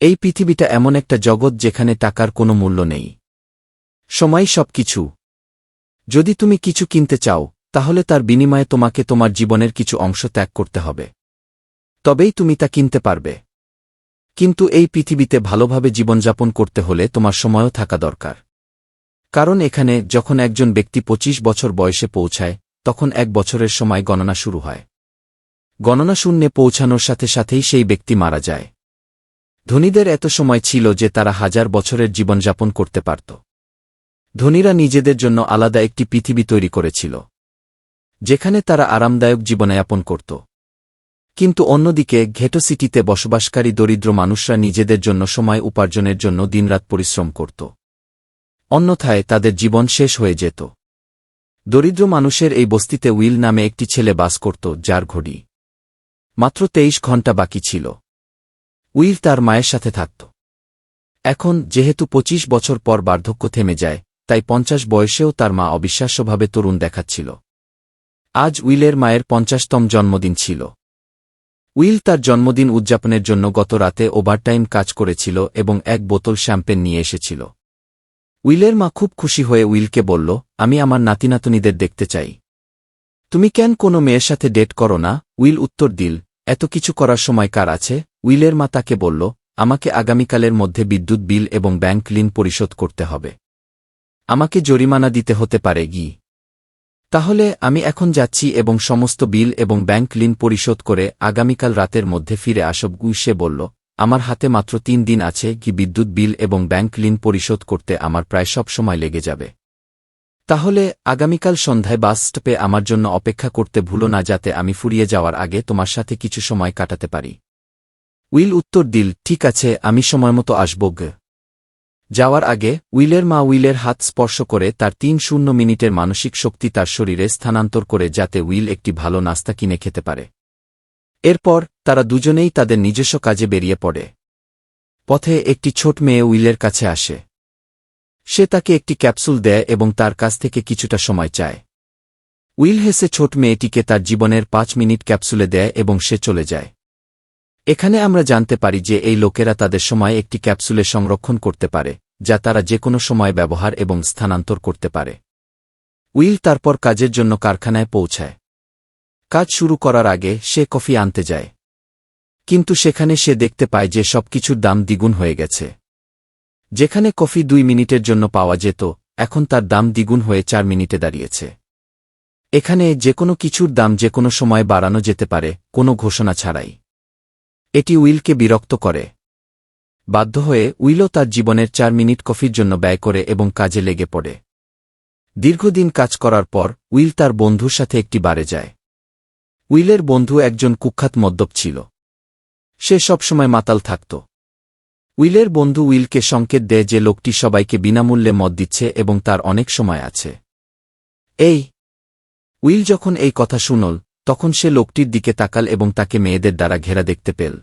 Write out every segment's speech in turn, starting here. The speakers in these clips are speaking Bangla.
এই পৃথিবীটা এমন একটা জগৎ যেখানে টাকার কোনো মূল্য নেই। সময় সব কিছু যদি তুমি কিছু কিনতে চাও, তাহলে তার বিনিময়ে তোমাকে তোমার জীবনের কিছু অংশ ত্যাগ করতে হবে। তবেই তুমি তা কিনতে পারবে। কিন্তু এই পৃথিবীতে ভালোভাবে জীবনযাপন করতে হলে তোমার সময়ও থাকা দরকার। কারণ এখানে যখন একজন ব্যক্তি ২৫ বছর বয়সে পৌঁছায়, তখন এক বছরের সময় গণনা শুরু হয়। গণনা শূন্যে পৌঁছানোর সাথে সাথেই সেই ব্যক্তি মারা যায়। ধনীদের এত সময় ছিল যে তারা হাজার বছরের জীবনযাপন করতে পারত। ধনীরা নিজেদের জন্য আলাদা একটি পৃথিবী তৈরি করেছিল, যেখানে তারা আরামদায়ক জীবনযাপন করত। কিন্তু অন্যদিকে, ঘেটো সিটিতে বসবাসকারী দরিদ্র মানুষরা নিজেদের জন্য সময় উপার্জনের জন্য দিনরাত পরিশ্রম করত। অন্যথায় তাদের জীবন শেষ হয়ে যেত। দরিদ্র মানুষের এই বস্তিতে উইল নামে একটি ছেলে বাস করত, যার ঘড়ি মাত্র তেইশ ঘণ্টা বাকি ছিল। উইল তার মায়ের সাথে থাকত। এখন যেহেতু ২৫ বছর পর বার্ধক্য থেমে যায়, তাই পঞ্চাশ বয়সেও তার মা অবিশ্বাস্যভাবে তরুণ দেখাচ্ছিল। আজ উইলের মায়ের পঞ্চাশতম জন্মদিন ছিল। উইল তার জন্মদিন উদযাপনের জন্য গত রাতে ওভারটাইম কাজ করেছিল এবং এক বোতল শ্যাম্পেন নিয়ে এসেছিল। উইলের মা খুব খুশি হয়ে উইলকে বলল, আমি আমার নাতিনাতনিদের দেখতে চাই। তুমি কেন কোনো মেয়ের সাথে ডেট করো না? উইল উত্তর দিল, এত কিছু করার সময় কার আছে? উইলের মা তাকে বলল, আমাকে আগামীকালের মধ্যে বিদ্যুৎ বিল এবং ব্যাংক ঋণ পরিশোধ করতে হবে। আমাকে জরিমানা দিতে হতে পারে গি। তাহলে আমি এখন যাচ্ছি এবং সমস্ত বিল এবং ব্যাংক ঋণ পরিশোধ করে আগামীকাল রাতের মধ্যে ফিরে আসব। গুই সে বলল, আমার হাতে মাত্র তিন দিন আছে কি বিদ্যুৎ বিল এবং ব্যাংক ঋণ পরিশোধ করতে আমার প্রায় সব সময় লেগে যাবে। তাহলে আগামীকাল সন্ধ্যায় বাস স্টপে আমার জন্য অপেক্ষা করতে ভুলো না যাতে আমি ফুরিয়ে যাওয়ার আগে তোমার সাথে কিছু সময় কাটাতে পারি। উইল উত্তর দিল, ঠিক আছে, আমি সময়মতো আসব যাওয়ার আগে, উইলের মা উইলের হাত স্পর্শ করে তার তিন শূন্য মিনিটের মানসিক শক্তি তার শরীরে স্থানান্তর করে যাতে উইল একটি ভালো নাস্তা কিনে খেতে পারে। এরপর, তারা দুজনেই তাদের নিজস্ব কাজে বেরিয়ে পড়ে। পথে একটি ছোট মেয়ে উইলের কাছে আসে। সে তাকে একটি ক্যাপসুল দেয় এবং তার কাছ থেকে কিছুটা সময় চায়। উইল হেসে ছোট মেয়েটিকে তার জীবনের পাঁচ মিনিট ক্যাপসুলে দেয় এবং সে চলে যায়। এখানে আমরা জানতে পারি যে এই লোকেরা তাদের সময় একটি ক্যাপসুলে সংরক্ষণ করতে পারে, যা তারা যে কোনো সময় ব্যবহার এবং স্থানান্তর করতে পারে। উইল তারপর কাজের জন্য কারখানায় পৌঁছায়। কাজ শুরু করার আগে সে কফি আনতে যায়। কিন্তু সেখানে সে দেখতে পায় যে সবকিছুর দাম দ্বিগুণ হয়ে গেছে। যেখানে কফি দুই মিনিটের জন্য পাওয়া যেত, এখন তার দাম দ্বিগুণ হয়ে চার মিনিটে দাঁড়িয়েছে। এখানে যে কোনো কিছুর দাম যে কোনো সময় বাড়ানো যেতে পারে, কোনো ঘোষণা ছাড়াই। এটি উইলকে বিরক্ত করে। বাধ্য হয়ে উইলও তার জীবনের চার মিনিট কফির জন্য ব্যয় করে এবং কাজে লেগে পড়ে। দীর্ঘদিন কাজ করার পর উইল তার বন্ধুর সাথে একটি বারে যায়। উইলের বন্ধু একজন কুখ্যাত মদ্যপ ছিল। সে সবসময় মাতাল থাকত। উইলের বন্ধু উইলকে সংকেত দেয় যে লোকটি সবাইকে বিনামূল্যে মদ দিচ্ছে এবং তার অনেক সময় আছে। এই! উইল যখন এই কথা শুনল, তখন সে লোকটির দিকে তাকাল এবং তাকে মেয়েদের দ্বারা ঘেরা দেখতে পেল।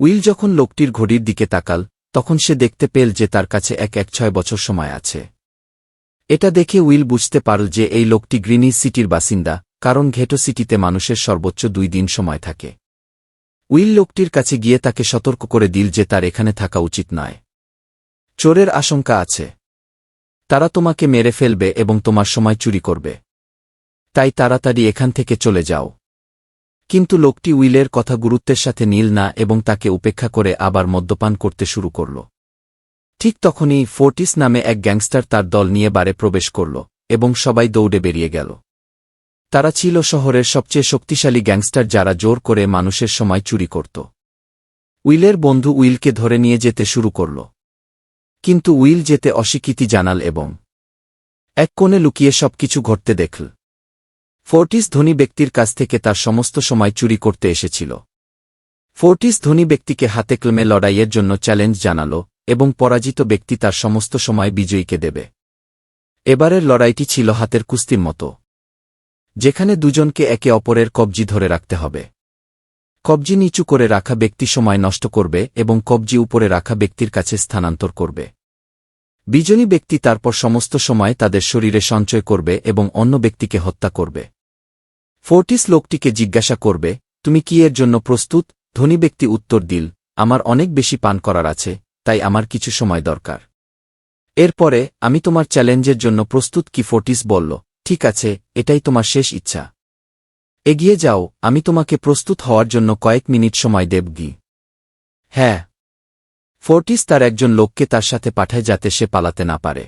উইল যখন লোকটির ঘড়ির দিকে তাকাল, তখন সে দেখতে পেল যে তার কাছে এক এক ছয় বছর সময় আছে। এটা দেখে উইল বুঝতে পারল যে এই লোকটি গ্রিনি সিটির বাসিন্দা, কারণ ঘেটো সিটিতে মানুষের সর্বোচ্চ দুই দিন সময় থাকে। উইল লোকটির কাছে গিয়ে তাকে সতর্ক করে দিল যে তার এখানে থাকা উচিত নয়। চোরের আশঙ্কা আছে। তারা তোমাকে মেরে ফেলবে এবং তোমার সময় চুরি করবে। তাই তাড়াতাড়ি এখান থেকে চলে যাও। কিন্তু লোকটি উইলের কথা গুরুত্বের সাথে নীল না এবং তাকে উপেক্ষা করে আবার মদ্যপান করতে শুরু করল। ঠিক তখনই ফোর্টিস নামে এক গ্যাংস্টার তার দল নিয়ে বারে প্রবেশ করল এবং সবাই দৌড়ে বেরিয়ে গেল। তারা ছিল শহরের সবচেয়ে শক্তিশালী গ্যাংস্টার যারা জোর করে মানুষের সময় চুরি করত। উইলের বন্ধু উইলকে ধরে নিয়ে যেতে শুরু করল। কিন্তু উইল যেতে অস্বীকৃতি জানাল এবং এক কোণে লুকিয়ে সবকিছু ঘটতে দেখল। ফোর্টিস ধনী ব্যক্তির কাছ থেকে তার সমস্ত সময় চুরি করতে এসেছিল। ফোর্টিস ধনী ব্যক্তিকে হাতে ক্লমে লড়াইয়ের জন্য চ্যালেঞ্জ জানাল এবং পরাজিত ব্যক্তি তার সমস্ত সময় বিজয়ীকে দেবে। এবারের লড়াইটি ছিল হাতের কুস্তির মতো। যেখানে দুজনকে একে অপরের কবজি ধরে রাখতে হবে। কবজি নিচু করে রাখা ব্যক্তি সময় নষ্ট করবে এবং কবজি উপরে রাখা ব্যক্তির কাছে স্থানান্তর করবে। বিজয়ী ব্যক্তি তারপর সমস্ত সময় তাদের শরীরে সঞ্চয় করবে এবং অন্য ব্যক্তিকে হত্যা করবে। ফোর্টিস লোকটিকে জিজ্ঞাসা করবে, তুমি কি এর জন্য প্রস্তুত? ধনী ব্যক্তি উত্তর দিল, আমার অনেক বেশি পান করার আছে, তাই আমার কিছু সময় দরকার। এরপরে, আমি তোমার চ্যালেঞ্জের জন্য প্রস্তুত কি ফোর্টিস বলল, ঠিক আছে, এটাই তোমার শেষ ইচ্ছা। এগিয়ে যাও, আমি তোমাকে প্রস্তুত হওয়ার জন্য কয়েক মিনিট সময় দেব গি। হ্যাঁ। ফোর্টিস তার একজন লোককে তার সাথে পাঠায় যাতে সে পালাতে না পারে।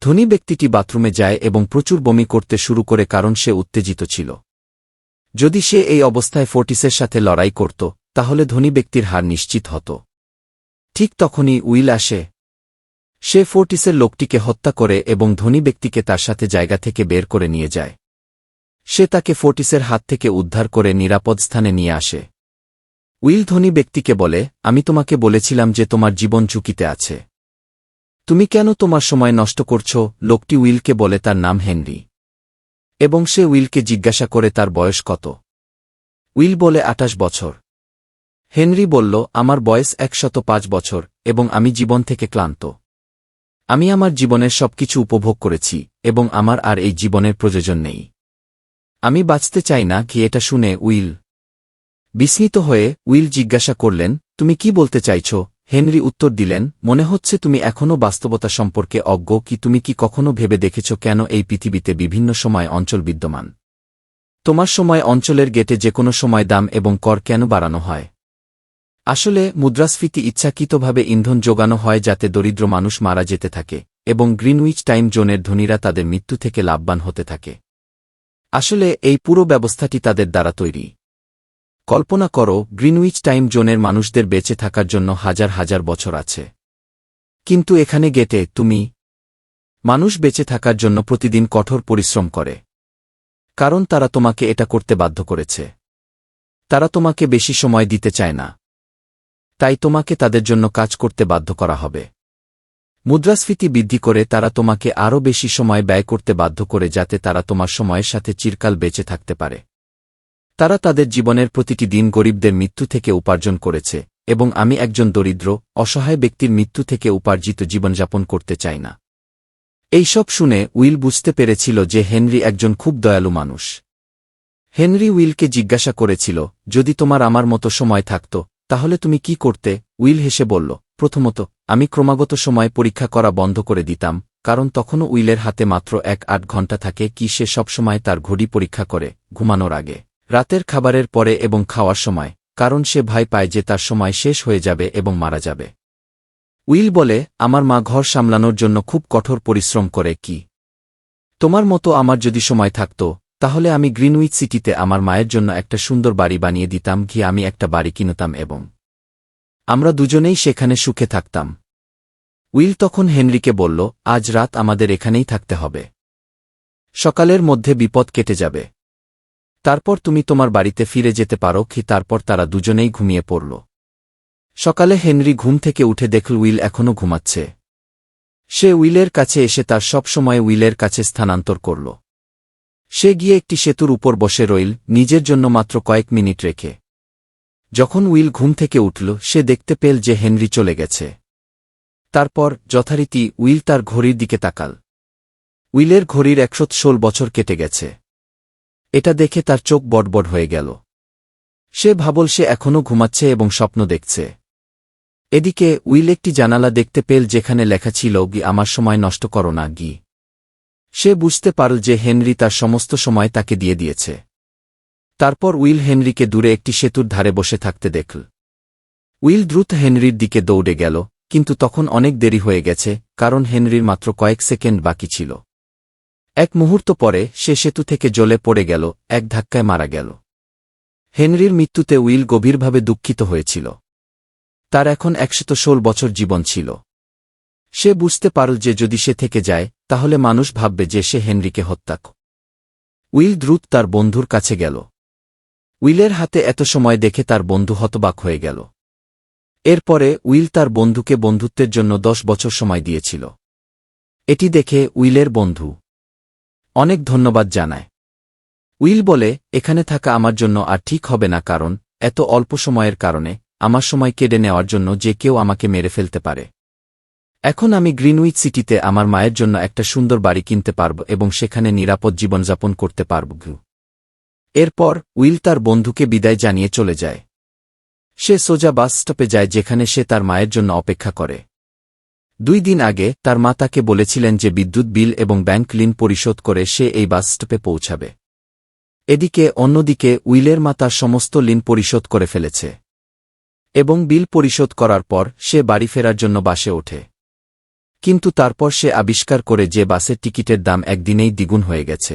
ধনী ব্যক্তিটি বাথরুমে যায় এবং প্রচুর বমি করতে শুরু করে কারণ সে উত্তেজিত ছিল। যদি সে এই অবস্থায় ফোর্টিসের সাথে লড়াই করত, তাহলে ধনী ব্যক্তির হার নিশ্চিত হত। ঠিক তখনই উইল আসে। সে ফোর্টিসের লোকটিকে হত্যা করে এবং ধনী ব্যক্তিকে তার সাথে জায়গা থেকে বের করে নিয়ে যায়। সে তাকে ফোর্টিসের হাত থেকে উদ্ধার করে নিরাপদ স্থানে নিয়ে আসে। উইল ধনী ব্যক্তিকে বলে, আমি তোমাকে বলেছিলাম যে তোমার জীবন ঝুঁকিতে আছে। তুমি কেন তোমার সময় নষ্ট করছ? লোকটি উইলকে বলে, তার নাম হেনরি। এবং সে উইলকে জিজ্ঞাসা করে, তার বয়স কত? উইল বলে আটাশ বছর। হেনরি বলল, আমার বয়স একশত পাঁচ বছর, এবং আমি জীবন থেকে ক্লান্ত। আমি আমার জীবনের সবকিছু উপভোগ করেছি, এবং আমার আর এই জীবনের প্রয়োজন নেই। আমি বাঁচতে চাই না, কি এটা শুনে উইল বিস্মিত হয়ে উইল জিজ্ঞাসা করলেন, তুমি কি বলতে চাইছ? হেনরি উত্তর দিলেন, মনে হচ্ছে তুমি এখনও বাস্তবতা সম্পর্কে অজ্ঞ কি তুমি কি কখনো ভেবে দেখেছ কেন এই পৃথিবীতে বিভিন্ন সময় অঞ্চল বিদ্যমান? তোমার সময় অঞ্চলের গেটে যে কোনো সময় দাম এবং কর কেন বাড়ানো হয়? আসলে, মুদ্রাস্ফীতি ইচ্ছাকৃতভাবে ইন্ধন যোগানো হয় যাতে দরিদ্র মানুষ মারা যেতে থাকে, এবং গ্রিনউইচ টাইম জোনের ধনীরা তাদের মৃত্যু থেকে লাভবান হতে থাকে। আসলে, এই পুরো ব্যবস্থাটি তাদের দ্বারা তৈরি। কল্পনা করো, গ্রিনউইচ টাইম জোনের মানুষদের বেঁচে থাকার জন্য হাজার হাজার বছর আছে। কিন্তু এখানে গেটে, তুমি মানুষ বেঁচে থাকার জন্য প্রতিদিন কঠোর পরিশ্রম করে। কারণ তারা তোমাকে এটা করতে বাধ্য করেছে। তারা তোমাকে বেশি সময় দিতে চায় না। তাই তোমাকে তাদের জন্য কাজ করতে বাধ্য করা হবে। মুদ্রাস্ফীতি বৃদ্ধি করে তারা তোমাকে আরও বেশি সময় ব্যয় করতে বাধ্য করে যাতে তারা তোমার সময়ের সাথে চিরকাল বেঁচে থাকতে পারে। তারা তাদের জীবনের প্রতিটি দিন গরিবদের মৃত্যু থেকে উপার্জন করেছে, এবং আমি একজন দরিদ্র, অসহায় ব্যক্তির মৃত্যু থেকে উপার্জিত জীবনযাপন করতে চাই না। এইসব শুনে উইল বুঝতে পেরেছিল যে হেনরি একজন খুব দয়ালু মানুষ। হেনরি উইলকে জিজ্ঞাসা করেছিল, যদি তোমার আমার মতো সময় থাকত, তাহলে তুমি কি করতে? উইল হেসে বলল, প্রথমত, আমি ক্রমাগত সময় পরীক্ষা করা বন্ধ করে দিতাম, কারণ তখনও উইলের হাতে মাত্র এক আট ঘণ্টা থাকে কি সে সবসময় তার ঘড়ি পরীক্ষা করে, ঘুমানোর আগে। রাতের খাবারের পরে এবং খাওয়ার সময়, কারণ সে ভয় পায় যে তার সময় শেষ হয়ে যাবে এবং মারা যাবে। উইল বলে, আমার মা ঘর সামলানোর জন্য খুব কঠোর পরিশ্রম করে, কি? তোমার মতো আমার যদি সময় থাকত, তাহলে আমি গ্রিনউইচ সিটিতে আমার মায়ের জন্য একটা সুন্দর বাড়ি বানিয়ে দিতাম কি আমি একটা বাড়ি কিনতাম এবং আমরা দুজনেই সেখানে সুখে থাকতাম। উইল তখন হেনরিকে বলল, আজ রাত আমাদের এখানেই থাকতে হবে। সকালের মধ্যে বিপদ কেটে যাবে। তারপর তুমি তোমার বাড়িতে ফিরে যেতে পারো কি তারপর তারা দুজনেই ঘুমিয়ে পড়ল। সকালে হেনরি ঘুম থেকে উঠে দেখল উইল এখনও ঘুমাচ্ছে। সে উইলের কাছে এসে তার সব সময় উইলের কাছে স্থানান্তর করল। সে গিয়ে একটি সেতুর উপর বসে রইল, নিজের জন্য মাত্র কয়েক মিনিট রেখে। যখন উইল ঘুম থেকে উঠল, সে দেখতে পেল যে হেনরি চলে গেছে। তারপর যথারীতি উইল তার ঘড়ির দিকে তাকাল। উইলের ঘড়ির একশো ষোল বছর কেটে গেছে। এটা দেখে তার চোখ বটবট হয়ে গেল। সে ভাবল সে এখনও ঘুমাচ্ছে এবং স্বপ্ন দেখছে। এদিকে উইল একটি জানালা দেখতে পেল যেখানে লেখা ছিল, গি, আমার সময় নষ্ট করো না, গি। সে বুঝতে পারল যে হেনরি তার সমস্ত সময় তাকে দিয়ে দিয়েছে। তারপর উইল হেনরিকে দূরে একটি সেতুর ধারে বসে থাকতে দেখল। উইল দ্রুত হেনরির দিকে দৌড়ে গেল, কিন্তু তখন অনেক দেরি হয়ে গেছে, কারণ হেনরির মাত্র কয়েক সেকেন্ড বাকি ছিল। এক মুহূর্ত পরে সে সেতু থেকে জ্বলে পড়ে গেল, এক ধাক্কায় মারা গেল। হেনরির মৃত্যুতে উইল গভীরভাবে দুঃখিত হয়েছিল। তার এখন একশত ষোল বছর জীবন ছিল। সে বুঝতে পারল যে যদি সে থেকে যায়, তাহলে মানুষ ভাববে যে সে হেনরিকে হত্যা উইল দ্রুত তার বন্ধুর কাছে গেল। উইলের হাতে এত সময় দেখে তার বন্ধু হতবাক হয়ে গেল। এরপরে উইল তার বন্ধুকে বন্ধুত্বের জন্য দশ বছর সময় দিয়েছিল। এটি দেখে উইলের বন্ধু অনেক ধন্যবাদ জানায়। উইল বলে, এখানে থাকা আমার জন্য আর ঠিক হবে না কারণ, এত অল্প সময়ের কারণে, আমার সময় কেড়ে নেওয়ার জন্য যে কেউ আমাকে মেরে ফেলতে পারে। এখন আমি গ্রিনউইচ সিটিতে আমার মায়ের জন্য একটা সুন্দর বাড়ি কিনতে পারব এবং সেখানে নিরাপদ জীবনযাপন করতে পারব। এরপর, উইল তার বন্ধুকে বিদায় জানিয়ে চলে যায়। সে সোজা বাস স্টপে যায় যেখানে সে তার মায়ের জন্য অপেক্ষা করে। দুই দিন আগে তার মা তাকে বলেছিলেন যে বিদ্যুৎ বিল এবং ব্যাংক ঋণ পরিশোধ করে সে এই বাস স্টপে পৌঁছাবে। এদিকে অন্যদিকে উইলের মা তার সমস্ত ঋণ পরিশোধ করে ফেলেছে। এবং বিল পরিশোধ করার পর সে বাড়ি ফেরার জন্য বাসে ওঠে। কিন্তু তারপর সে আবিষ্কার করে যে বাসের টিকিটের দাম একদিনেই দ্বিগুণ হয়ে গেছে।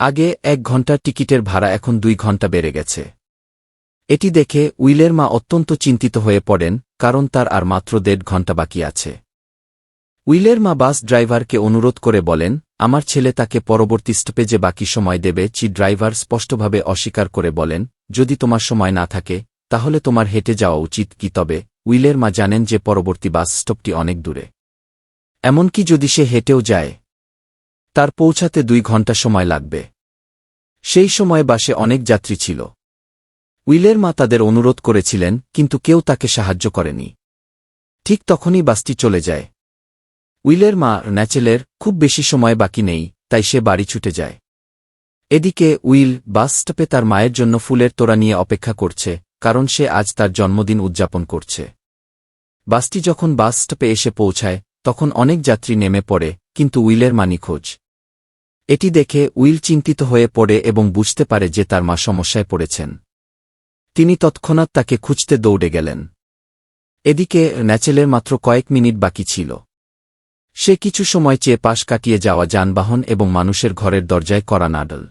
আগে এক ঘণ্টার টিকিটের ভাড়া এখন দুই ঘণ্টা বেড়ে গেছে। এটি দেখে উইলের মা অত্যন্ত চিন্তিত হয়ে পড়েন কারণ তার আর মাত্র দেড় ঘণ্টা বাকি আছে। উইলের মা বাস ড্রাইভারকে অনুরোধ করে বলেন, আমার ছেলে তাকে পরবর্তী স্টপেজে বাকি সময় দেবে, চি ড্রাইভার স্পষ্টভাবে অস্বীকার করে বলেন, যদি তোমার সময় না থাকে, তাহলে তোমার হেঁটে যাওয়া উচিত কি তবে? উইলের মা জানেন যে পরবর্তী বাস স্টপটি অনেক দূরে। এমনকি যদি সে হেঁটেও যায়, তার পৌঁছাতে দুই ঘণ্টা সময় লাগবে। সেই সময় বাসে অনেক যাত্রী ছিল। উইলের মা তাদের অনুরোধ করেছিলেন, কিন্তু কেউ তাকে সাহায্য করেনি। ঠিক তখনই বাসটি চলে যায়। উইলের মা ন্যাচেলের খুব বেশি সময় বাকি নেই, তাই সে বাড়ি ছুটে যায়। এদিকে উইল বাস স্টপে তার মায়ের জন্য ফুলের তোড়া নিয়ে অপেক্ষা করছে, কারণ সে আজ তার জন্মদিন উদযাপন করছে। বাসটি যখন বাস স্টপে এসে পৌঁছায়, তখন অনেক যাত্রী নেমে পড়ে, কিন্তু উইলের মা নিখোঁজ। এটি দেখে উইল চিন্তিত হয়ে পড়ে এবং বুঝতে পারে যে তার মা সমস্যায় পড়েছেন। তিনি তৎক্ষণাৎ তাকে খুঁজতে দৌড়ে গেলেন। এদিকে ন্যাচেলের মাত্র কয়েক মিনিট বাকি ছিল। সে কিছু সময় চেয়ে পাশ কাটিয়ে যাওয়া যানবাহন এবং মানুষের ঘরের দরজায় করা নাডল।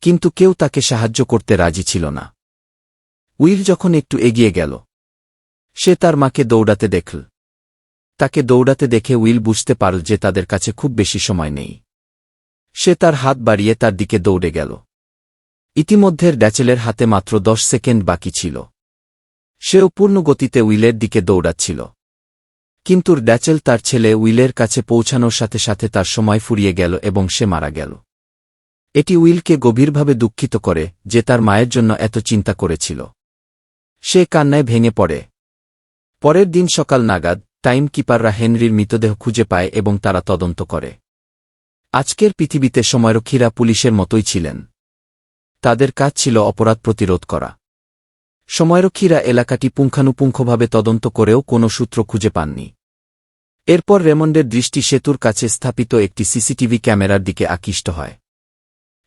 কিন্তু কেউ তাকে সাহায্য করতে রাজি ছিল না। উইল যখন একটু এগিয়ে গেল, সে তার মাকে দৌড়াতে দেখল। তাকে দৌড়াতে দেখে উইল বুঝতে পারল যে তাদের কাছে খুব বেশি সময় নেই। সে তার হাত বাড়িয়ে তার দিকে দৌড়ে গেল। ইতিমধ্যের ড্যাচেলের হাতে মাত্র দশ সেকেন্ড বাকি ছিল। সেও পূর্ণ গতিতে উইলের দিকে দৌড়াচ্ছিল। কিন্তু ড্যাচেল তার ছেলে উইলের কাছে পৌঁছানোর সাথে সাথে তার সময় ফুরিয়ে গেল এবং সে মারা গেল। এটি উইলকে গভীরভাবে দুঃখিত করে যে তার মায়ের জন্য এত চিন্তা করেছিল। সে কান্নায় ভেঙে পড়ে। পরের দিন সকাল নাগাদ টাইম কিপাররা হেনরির মৃতদেহ খুঁজে পায় এবং তারা তদন্ত করে। আজকের পৃথিবীতে সময়রক্ষীরা পুলিশের মতোই ছিলেন। তাদের কাজ ছিল অপরাধ প্রতিরোধ করা। সময়রক্ষীরা এলাকাটি পুঙ্খানুপুঙ্খভাবে তদন্ত করেও কোনো সূত্র খুঁজে পাননি। এরপর রেমন্ডের দৃষ্টি সেতুর কাছে স্থাপিত একটি সিসিটিভি ক্যামেরার দিকে আকৃষ্ট হয়।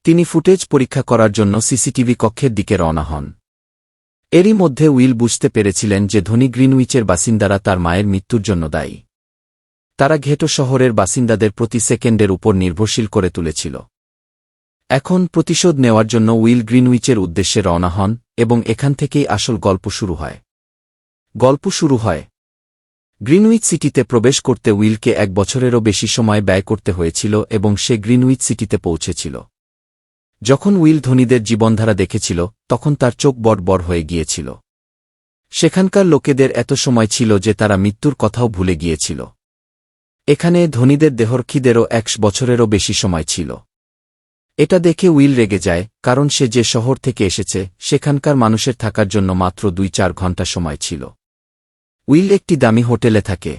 তিনি ফুটেজ পরীক্ষা করার জন্য সিসিটিভি কক্ষের দিকে রওনা হন। এরই মধ্যে উইল বুঝতে পেরেছিলেন যে ধনী গ্রিনউইচের বাসিন্দারা তার মায়ের মৃত্যুর জন্য দায়ী। তারা ঘেটো শহরের বাসিন্দাদের প্রতি সেকেন্ডের উপর নির্ভরশীল করে তুলেছিল। এখন প্রতিশোধ নেওয়ার জন্য উইল গ্রিনউইচের উদ্দেশ্যে রওনা হন, এবং এখান থেকেই আসল গল্প শুরু হয়। গল্প শুরু হয়। গ্রিনউইচ সিটিতে প্রবেশ করতে উইলকে এক বছরেরও বেশি সময় ব্যয় করতে হয়েছিল, এবং সে গ্রিনউইচ সিটিতে পৌঁছেছিল। যখন উইল ধনীদের জীবনধারা দেখেছিল, তখন তার চোখ বড় হয়ে গিয়েছিল। সেখানকার লোকেদের এত সময় ছিল যে তারা মৃত্যুর কথাও ভুলে গিয়েছিল। এখানে ধনীদের দেহরক্ষীদেরও এক বছরেরও বেশি সময় ছিল। এটা দেখে উইল রেগে যায়, কারণ সে যে শহর থেকে এসেছে, সেখানকার মানুষের থাকার জন্য মাত্র দুই চার ঘণ্টা সময় ছিল। উইল একটি দামি হোটেলে থাকে।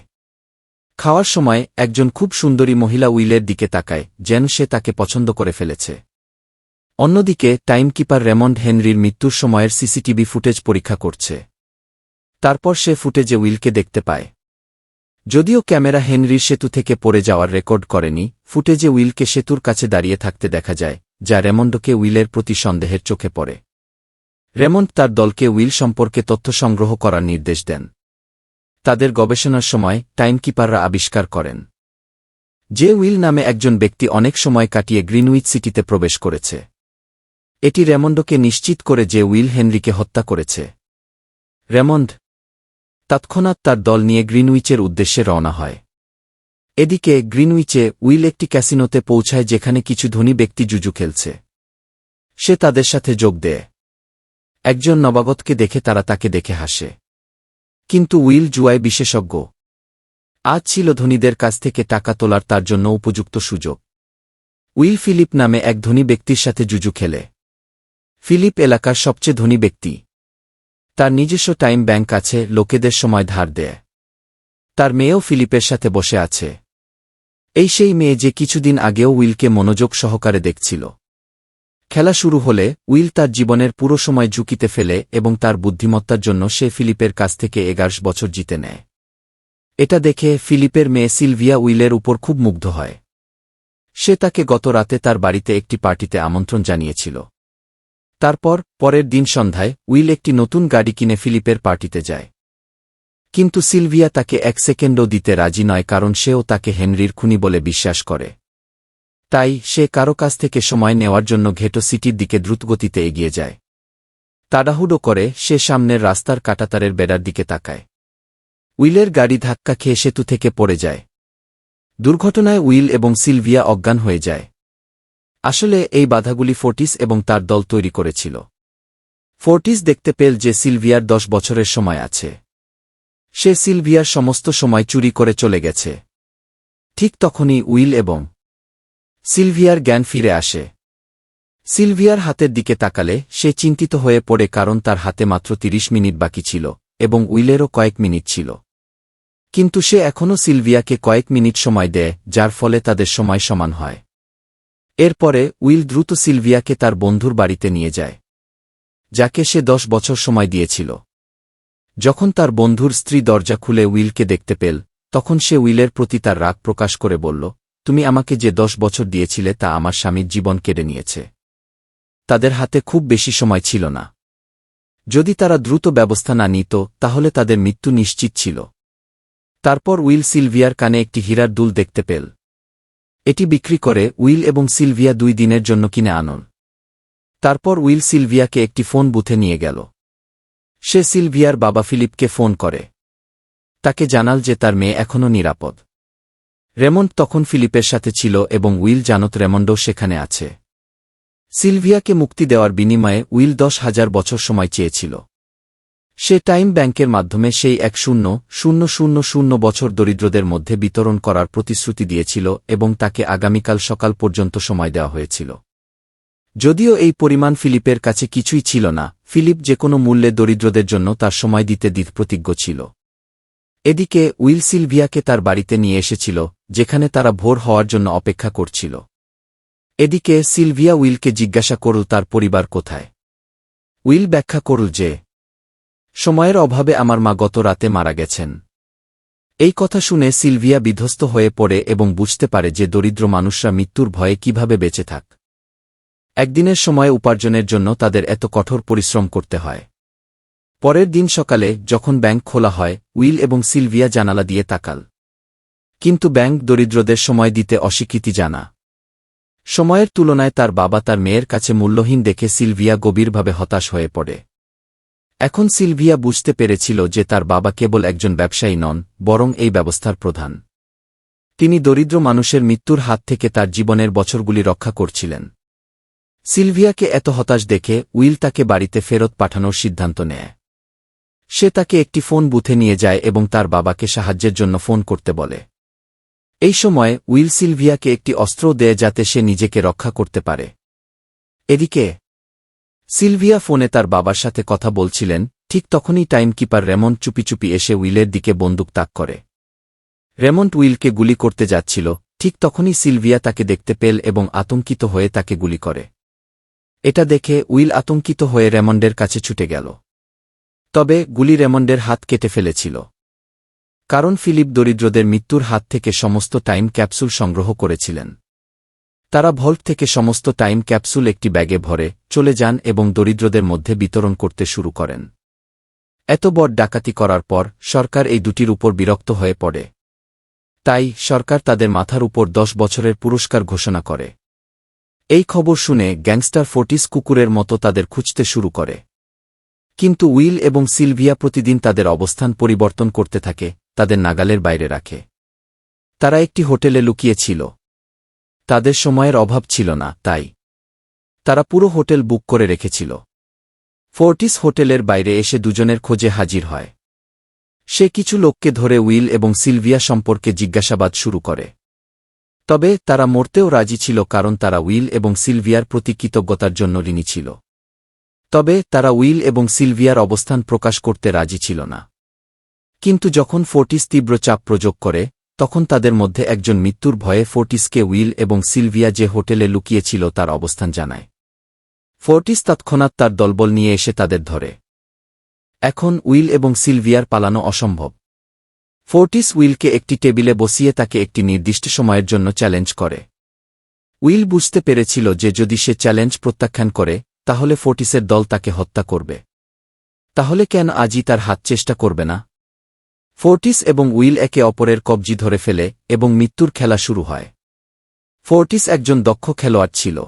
খাওয়ার সময় একজন খুব সুন্দরী মহিলা উইলের দিকে তাকায়, যেন সে তাকে পছন্দ করে ফেলেছে। অন্যদিকে, টাইমকিপার রেমন্ড হেনরির মৃত্যুর সময়ের সিসিটিভি ফুটেজ পরীক্ষা করছে। তারপর সে ফুটেজে উইলকে দেখতে পায়। যদিও ক্যামেরা হেনরির সেতু থেকে পড়ে যাওয়ার রেকর্ড করেনি, ফুটেজে উইলকে সেতুর কাছে দাঁড়িয়ে থাকতে দেখা যায়, যা রেমন্ডকে উইলের প্রতি সন্দেহের চোখে পড়ে। রেমন্ড তার দলকে উইল সম্পর্কে তথ্য সংগ্রহ করার নির্দেশ দেন। তাদের গবেষণার সময় টাইমকিপাররা আবিষ্কার করেন। যে উইল নামে একজন ব্যক্তি অনেক সময় কাটিয়ে গ্রিনউইচ সিটিতে প্রবেশ করেছে। এটি রেমন্ডকে নিশ্চিত করে যে উইল হেনরিকে হত্যা করেছে। রেমন্ড তৎক্ষণাৎ তার দল নিয়ে গ্রিনউইচের উদ্দেশ্যে রওনা হয়। এদিকে গ্রিনউইচে উইল একটি ক্যাসিনোতে পৌঁছায় যেখানে কিছু ধনী ব্যক্তি জুজু খেলছে। সে তাদের সাথে যোগ দেয়। একজন নবাগতকে দেখে তারা তাকে দেখে হাসে। কিন্তু উইল জুয়ায় বিশেষজ্ঞ। আজ ছিল ধনীদের কাছ থেকে টাকা তোলার তার জন্য উপযুক্ত সুযোগ। উইল ফিলিপ নামে এক ধনী ব্যক্তির সাথে জুজু খেলে। ফিলিপ এলাকার সবচেয়ে ধনী ব্যক্তি। তার নিজস্ব টাইম ব্যাংক আছে, লোকেদের সময় ধার দেয়। তার মেয়েও ফিলিপের সাথে বসে আছে। এই সেই মেয়ে যে কিছুদিন আগেও উইলকে মনোযোগ সহকারে দেখছিল। খেলা শুরু হলে, উইল তার জীবনের পুরো সময় ঝুঁকিতে ফেলে এবং তার বুদ্ধিমত্তার জন্য সে ফিলিপের কাছ থেকে এগারশ বছর জিতে নেয়। এটা দেখে ফিলিপের মেয়ে সিলভিয়া উইলের উপর খুব মুগ্ধ হয়। সে তাকে গত রাতে তার বাড়িতে একটি পার্টিতে আমন্ত্রণ জানিয়েছিল। তারপর, পরের দিন সন্ধ্যায়, উইল একটি নতুন গাড়ি কিনে ফিলিপের পার্টিতে যায়। কিন্তু সিলভিয়া তাকে এক সেকেন্ডও দিতে রাজি নয় কারণ সেও তাকে হেনরির খুনি বলে বিশ্বাস করে। তাই, সে কারও কাছ থেকে সময় নেওয়ার জন্য ঘেটো সিটির দিকে দ্রুতগতিতে এগিয়ে যায়। তাড়াহুড়ো করে, সে সামনের রাস্তার কাটাতারের বেড়ার দিকে তাকায়। উইলের গাড়ি ধাক্কা খেয়ে সেতু থেকে পড়ে যায়। দুর্ঘটনায় উইল এবং সিলভিয়া অজ্ঞান হয়ে যায়। আসলে এই বাধাগুলি ফোর্টিস এবং তার দল তৈরি করেছিল। ফোর্টিস দেখতে পেল যে সিলভিয়ার দশ বছরের সময় আছে। সে সিলভিয়ার সমস্ত সময় চুরি করে চলে গেছে। ঠিক তখনই উইল এবং সিলভিয়ার জ্ঞান ফিরে আসে। সিলভিয়ার হাতের দিকে তাকালে সে চিন্তিত হয়ে পড়ে কারণ তার হাতে মাত্র তিরিশ মিনিট বাকি ছিল এবং উইলেরও কয়েক মিনিট ছিল। কিন্তু সে এখনও সিলভিয়াকে কয়েক মিনিট সময় দেয়, যার ফলে তাদের সময় সমান হয়। এরপরে উইল দ্রুত সিলভিয়াকে তার বন্ধুর বাড়িতে নিয়ে যায়, যাকে সে দশ বছর সময় দিয়েছিল। যখন তার বন্ধুর স্ত্রী দরজা খুলে উইলকে দেখতে পেল, তখন সে উইলের প্রতি তার রাগ প্রকাশ করে বলল, তুমি আমাকে যে দশ বছর দিয়েছিলে তা আমার স্বামীর জীবন কেড়ে নিয়েছে। তাদের হাতে খুব বেশি সময় ছিল না। যদি তারা দ্রুত ব্যবস্থা না নিত, তাহলে তাদের মৃত্যু নিশ্চিত ছিল। তারপর উইল সিলভিয়ার কানে একটি হীরার দুল দেখতে পেল। এটি বিক্রি করে উইল এবং সিলভিয়া দুই দিনের জন্য কিনে আনন। তারপর উইল সিলভিয়াকে একটি ফোন বুথে নিয়ে গেল। সে সিলভিয়ার বাবা ফিলিপকে ফোন করে। তাকে জানাল যে তার মেয়ে এখনও নিরাপদ। রেমন্ড তখন ফিলিপের সাথে ছিল এবং উইল জানত রেমন্ডও সেখানে আছে। সিলভিয়াকে মুক্তি দেওয়ার বিনিময়ে উইল দশ হাজার বছর সময় চেয়েছিল। সে টাইম ব্যাংকের মাধ্যমে সেই এক শূন্য শূন্য শূন্য শূন্য বছর দরিদ্রদের মধ্যে বিতরণ করার প্রতিশ্রুতি দিয়েছিল এবং তাকে আগামীকাল সকাল পর্যন্ত সময় দেওয়া হয়েছিল। যদিও এই পরিমাণ ফিলিপের কাছে কিছুই ছিল না, ফিলিপ যে কোনো মূল্যে দরিদ্রদের জন্য তার সময় দিতে প্রতিজ্ঞ ছিল। এদিকে উইল সিলভিয়াকে তার বাড়িতে নিয়ে এসেছিল, যেখানে তারা ভোর হওয়ার জন্য অপেক্ষা করছিল। এদিকে সিলভিয়া উইলকে জিজ্ঞাসা করল, তার পরিবার কোথায়? উইল ব্যাখ্যা করল যে সময়ের অভাবে আমার মা গত রাতে মারা গেছেন। এই কথা শুনে সিলভিয়া বিধ্বস্ত হয়ে পড়ে এবং বুঝতে পারে যে দরিদ্র মানুষরা মৃত্যুর ভয়ে কীভাবে বেঁচে থাক। একদিনের সময় উপার্জনের জন্য তাদের এত কঠোর পরিশ্রম করতে হয়। পরের দিন সকালে যখন ব্যাংক খোলা হয়, উইল এবং সিলভিয়া জানালা দিয়ে তাকাল। কিন্তু ব্যাংক দরিদ্রদের সময় দিতে অস্বীকৃতি জানা। সময়ের তুলনায় তার বাবা তার মেয়ের কাছে মূল্যহীন দেখে সিলভিয়া গভীরভাবে হতাশ হয়ে পড়ে। এখন সিলভিয়া বুঝতে পেরেছিল যে তার বাবা কেবল একজন ব্যবসায়ী নন, বরং এই ব্যবস্থার প্রধান। তিনি দরিদ্র মানুষের মৃত্যুর হাত থেকে তার জীবনের বছরগুলি রক্ষা করছিলেন। সিলভিয়াকে এত হতাশ দেখে উইল তাকে বাড়িতে ফেরত পাঠানোর সিদ্ধান্ত নেয়। সে তাকে একটি ফোন বুথে নিয়ে যায় এবং তার বাবাকে সাহায্যের জন্য ফোন করতে বলে। এই সময় উইল সিলভিয়াকে একটি অস্ত্র দেয় যাতে সে নিজেকে রক্ষা করতে পারে। এদিকে সিলভিয়া ফোনে তার বাবার সাথে কথা বলছিলেন, ঠিক তখনই টাইমকিপার রেমন্ড চুপি চুপি এসে উইলের দিকে বন্দুক তাক করে। রেমন্ড উইলকে গুলি করতে যাচ্ছিল, ঠিক তখনই সিলভিয়া তাকে দেখতে পেল এবং আতঙ্কিত হয়ে তাকে গুলি করে। এটা দেখে উইল আতঙ্কিত হয়ে রেমন্ডের কাছে ছুটে গেল। তবে গুলি রেমন্ডের হাত কেটে ফেলেছিল। কারণ ফিলিপ দরিদ্রদের মৃত্যুর হাত থেকে সমস্ত টাইম ক্যাপসুল সংগ্রহ করেছিলেন। তারা ভল্ট থেকে সমস্ত টাইম ক্যাপসুল একটি ব্যাগে ভরে চলে যান এবং দরিদ্রদের মধ্যে বিতরণ করতে শুরু করেন। এত বড় ডাকাতি করার পর সরকার এই দুটির উপর বিরক্ত হয়ে পড়ে। তাই সরকার তাদের মাথার উপর দশ বছরের পুরস্কার ঘোষণা করে। এই খবর শুনে গ্যাংস্টার ফোর্টিস কুকুরের মতো তাদের খুঁজতে শুরু করে। কিন্তু উইল এবং সিলভিয়া প্রতিদিন তাদের অবস্থান পরিবর্তন করতে থাকে, তাদের নাগালের বাইরে রাখে। তারা একটি হোটেলে লুকিয়েছিল। তাদের সময়ের অভাব ছিল না, তাই তারা পুরো হোটেল বুক করে রেখেছিল। ফোর্টিস হোটেলের বাইরে এসে দুজনের খোঁজে হাজির হয়। সে কিছু লোককে ধরে উইল এবং সিলভিয়া সম্পর্কে জিজ্ঞাসাবাদ শুরু করে। তবে তারা মরতেও রাজি ছিল কারণ তারা উইল এবং সিলভিয়ার প্রতি কৃতজ্ঞতার জন্য ঋণী ছিল। তবে তারা উইল এবং সিলভিয়ার অবস্থান প্রকাশ করতে রাজি ছিল না। কিন্তু যখন ফোর্টিস তীব্র চাপ প্রযোগ করে তখন তাদের মধ্যে একজন মৃত্যুর ভয়ে ফোর্টিসকে উইল এবং সিলভিয়া যে হোটেলে লুকিয়েছিল তার অবস্থান জানায়। ফোর্টিস তৎক্ষণাৎ তার দলবল নিয়ে এসে তাদের ধরে। এখন উইল এবং সিলভিয়ার পালানো অসম্ভব। ফোর্টিস উইলকে একটি টেবিলে বসিয়ে তাকে একটি নির্দিষ্ট সময়ের জন্য চ্যালেঞ্জ করে। উইল বুঝতে পেরেছিল যে যদি সে চ্যালেঞ্জ প্রত্যাখ্যান করে, তাহলে ফোর্টিসের দল তাকে হত্যা করবে। তাহলে কেন আজই তার হাত চেষ্টা করবে না? ফোর্টিস এবং উইল একে অপরের কবজি ধরে ফেলে এবং মৃত্যুর খেলা শুরু হয়। ফোর্টিস একজন দক্ষ খেলোয়াড় ছিল।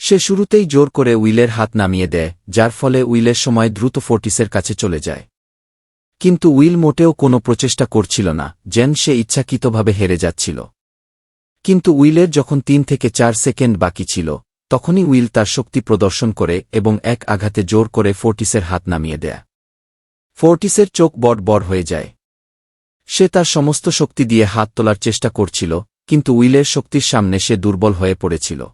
সে শুরুতেই জোর করে উইলের হাত নামিয়ে দেয়, যার ফলে উইলের সময় দ্রুত ফোর্টিসের কাছে চলে যায়। কিন্তু উইল মোটেও কোনো প্রচেষ্টা করছিল না, যেন সে ইচ্ছাকৃতভাবে হেরে যাচ্ছিল। কিন্তু উইলের যখন তিন থেকে চার সেকেন্ড বাকি ছিল, তখনই উইল তার শক্তি প্রদর্শন করে এবং এক আঘাতে জোর করে ফোর্টিসের হাত নামিয়ে দেয়। ফোর্টিসের চোখ বড় হয়ে যায়। সে তার সমস্ত শক্তি দিয়ে হাত তোলার চেষ্টা করছিল, কিন্তু উইলের শক্তির সামনে সে দুর্বল হয়ে পড়েছিল।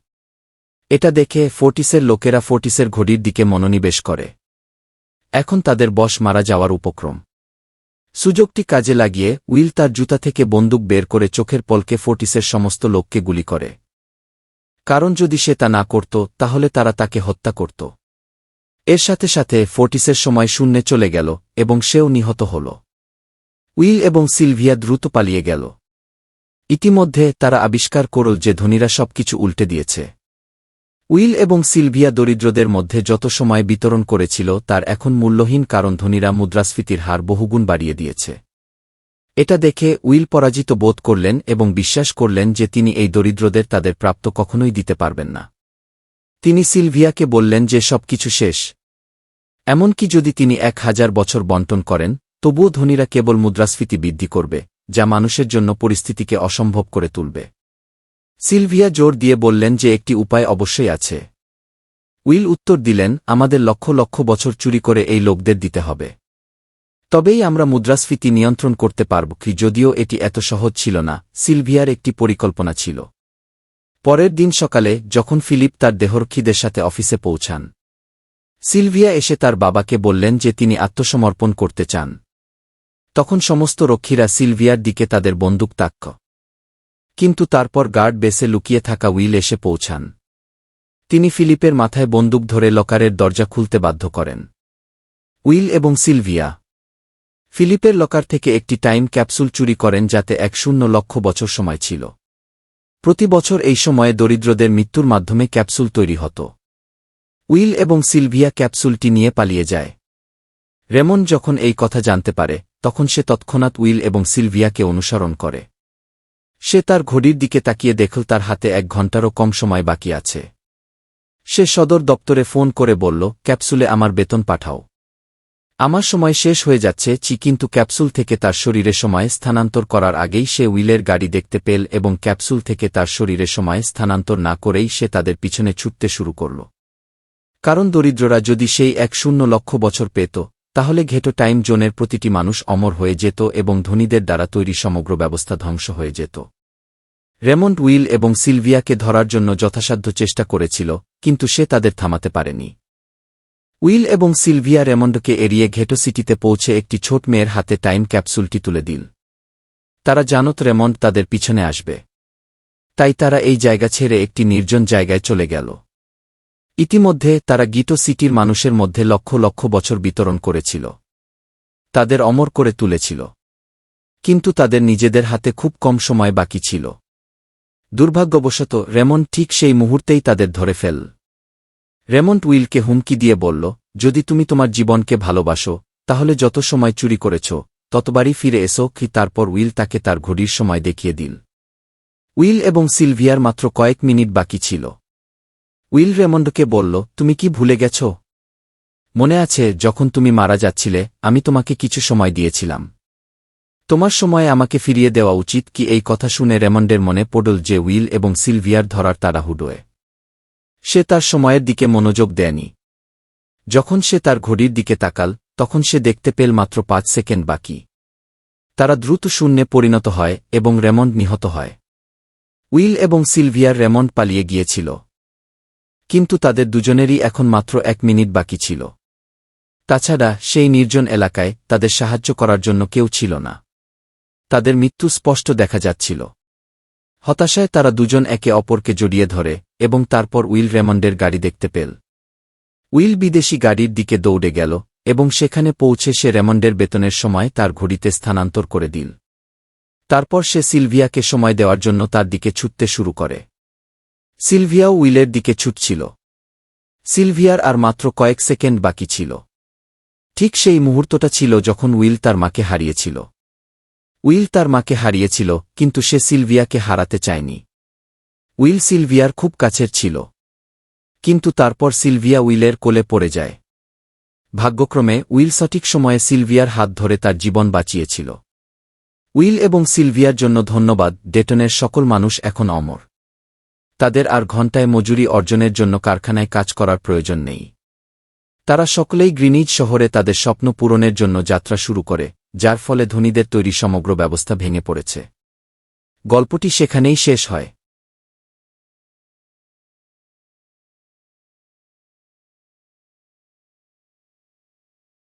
এটা দেখে ফোর্টিসের লোকেরা ফোর্টিসের ঘড়ির দিকে মনোনিবেশ করে। এখন তাদের বশ মারা যাওয়ার উপক্রম। সুযোগটি কাজে লাগিয়ে উইল তার জুতা থেকে বন্দুক বের করে চোখের পলকে ফোর্টিসের সমস্ত লোককে গুলি করে। কারণ যদি সে তা না করত, তাহলে তারা তাকে হত্যা করত। এর সাথে সাথে ফোর্টিসের সময় শূন্যে চলে গেল এবং সেও নিহত হল। উইল এবং সিলভিয়া দ্রুত পালিয়ে গেল। ইতিমধ্যে তারা আবিষ্কার করল যে ধনীরা সবকিছু উল্টে দিয়েছে। উইল এবং সিলভিয়া দরিদ্রদের মধ্যে যত সময় বিতরণ করেছিল তার এখন মূল্যহীন কারণ ধনীরা মুদ্রাস্ফীতির হার বহুগুণ বাড়িয়ে দিয়েছে। এটা দেখে উইল পরাজিত বোধ করলেন এবং বিশ্বাস করলেন যে তিনি এই দরিদ্রদের তাদের প্রাপ্ত কখনোই দিতে পারবেন না। তিনি সিলভিয়াকে বললেন যে সবকিছু শেষ এমনকি যদি তিনি এক হাজার বছর বন্টন করেন, তবুও ধনীরা কেবল মুদ্রাস্ফীতি বৃদ্ধি করবে, যা মানুষের জন্য পরিস্থিতিকে অসম্ভব করে তুলবে। সিলভিয়া জোর দিয়ে বললেন যে একটি উপায় অবশ্যই আছে। উইল উত্তর দিলেন, আমাদের লক্ষ লক্ষ বছর চুরি করে এই লোকদের দিতে হবে। তবেই আমরা মুদ্রাস্ফীতি নিয়ন্ত্রণ করতে পারব কি যদিও এটি এত সহজ ছিল না, সিলভিয়ার একটি পরিকল্পনা ছিল। পরের দিন সকালে, যখন ফিলিপ তার দেহরক্ষীদের সাথে অফিসে পৌঁছান সিলভিয়া এসে তার বাবাকে বললেন যে তিনি আত্মসমর্পণ করতে চান। তখন সমস্ত রক্ষীরা সিলভিয়ার দিকে তাদের বন্দুক তাক্য কিন্তু তারপর গার্ড বেসে লুকিয়ে থাকা উইল এসে পৌঁছান। তিনি ফিলিপের মাথায় বন্দুক ধরে লকারের দরজা খুলতে বাধ্য করেন। উইল এবং সিলভিয়া। ফিলিপের লকার থেকে একটি টাইম ক্যাপসুল চুরি করেন যাতে এক শূন্য লক্ষ বছর সময় ছিল। প্রতি বছর এই সময়ে দরিদ্রদের মৃত্যুর মাধ্যমে ক্যাপসুল তৈরি হতো। উইল এবং সিলভিয়া ক্যাপসুলটি নিয়ে পালিয়ে যায়। রেমন যখন এই কথা জানতে পারে, তখন সে তৎক্ষণাৎ উইল এবং সিলভিয়াকে অনুসরণ করে। সে তার ঘড়ির দিকে তাকিয়ে দেখল তার হাতে এক ঘন্টারও কম সময় বাকি আছে। সে সদর দপ্তরে ফোন করে বলল, ক্যাপসুলে আমার বেতন পাঠাও। আমার সময় শেষ হয়ে যাচ্ছে, চি, কিন্তু ক্যাপসুল থেকে তার শরীরে সময় স্থানান্তর করার আগেই সে উইলের গাড়ি দেখতে পেল এবং ক্যাপসুল থেকে তার শরীরে সময় স্থানান্তর না করেই সে তাদের পিছনে ছুটতে শুরু করল। কারণ দরিদ্ররা যদি সেই এক শূন্য লক্ষ বছর পেত, তাহলে ঘেটো টাইম জোনের প্রতিটি মানুষ অমর হয়ে যেত এবং ধনীদের দ্বারা তৈরি সমগ্র ব্যবস্থা ধ্বংস হয়ে যেত। রেমন্ড উইল এবং সিলভিয়াকে ধরার জন্য যথাসাধ্য চেষ্টা করেছিল, কিন্তু সে তাদের থামাতে পারেনি। উইল এবং সিলভিয়া রেমন্ডকে এড়িয়ে ঘেটো সিটিতে পৌঁছে একটি ছোট মেয়ের হাতে টাইম ক্যাপসুলটি তুলে দিল। তারা জানত রেমন্ড তাদের পিছনে আসবে। তাই তারা এই জায়গা ছেড়ে একটি নির্জন জায়গায় চলে গেল। ইতিমধ্যে তারা গিটো সিটির মানুষের মধ্যে লক্ষ লক্ষ বছর বিতরণ করেছিল। তাদের অমর করে তুলেছিল। কিন্তু তাদের নিজেদের হাতে খুব কম সময় বাকি ছিল। দুর্ভাগ্যবশত রেমন্ড ঠিক সেই মুহূর্তেই তাদের ধরে ফেল। রেমন্ড উইলকে হুমকি দিয়ে বলল, যদি তুমি তোমার জীবনকে ভালোবাসো, তাহলে যত সময় চুরি করেছ, ততবারই ফিরে এসো কি তারপর উইল তাকে তার ঘড়ির সময় দেখিয়ে দিল। উইল এবং সিলভিয়ার মাত্র কয়েক মিনিট বাকি ছিল। উইল রেমন্ডকে বলল, তুমি কি ভুলে গেছ? মনে আছে, যখন তুমি মারা যাচ্ছিলে, আমি তোমাকে কিছু সময় দিয়েছিলাম। তোমার সময় আমাকে ফিরিয়ে দেওয়া উচিত কি এই কথা শুনে রেমন্ডের মনে পড়ল যে উইল এবং সিলভিয়ার ধরার তাড়াহুডোয়। সে তার সময়ের দিকে মনোযোগ দেয়নি। যখন সে তার ঘড়ির দিকে তাকাল, তখন সে দেখতে পেল মাত্র পাঁচ সেকেন্ড বাকি। তারা দ্রুত শূন্যে পরিণত হয় এবং রেমন্ড নিহত হয়। উইল এবং সিলভিয়ার রেমন্ড পালিয়ে গিয়েছিল। কিন্তু তাদের দুজনেরই এখন মাত্র এক মিনিট বাকি ছিল। তাছাড়া, সেই নির্জন এলাকায় তাদের সাহায্য করার জন্য কেউ ছিল না। তাদের মৃত্যু স্পষ্ট দেখা যাচ্ছিল। হতাশায় তারা দুজন একে অপরকে জড়িয়ে ধরে এবং তারপর উইল রেমন্ডের গাড়ি দেখতে পেল। উইল বিদেশি গাড়ির দিকে দৌড়ে গেল এবং সেখানে পৌঁছে সে রেমন্ডের বেতনের সময় তার ঘড়িতে স্থানান্তর করে দিল। তারপর সে সিলভিয়াকে সময় দেওয়ার জন্য তার দিকে ছুটতে শুরু করে। সিলভিয়াও উইলের দিকে ছুটছিল। সিলভিয়ার আর মাত্র কয়েক সেকেন্ড বাকি ছিল। ঠিক সেই মুহূর্তটা ছিল যখন উইল তার মাকে হারিয়েছিল। উইল তার মাকে হারিয়েছিল, কিন্তু সে সিলভিয়াকে হারাতে চায়নি। উইল সিলভিয়ার খুব কাছের ছিল। কিন্তু তারপর সিলভিয়া উইলের কোলে পড়ে যায়। ভাগ্যক্রমে উইল সঠিক সময়ে সিলভিয়ার হাত ধরে তার জীবন বাঁচিয়েছিল। উইল এবং সিলভিয়ার জন্য ধন্যবাদ, ডেটনের সকল মানুষ এখন অমর। তাদের আর ঘণ্টায় মজুরি অর্জনের জন্য কারখানায় কাজ করার প্রয়োজন নেই। তারা সকলেই গ্রিনিজ শহরে তাদের স্বপ্ন পূরণের জন্য যাত্রা শুরু করে, যার ফলে ধনীদের তৈরি সমগ্র ব্যবস্থা ভেঙে পড়েছে। গল্পটি সেখানেই শেষ হয়।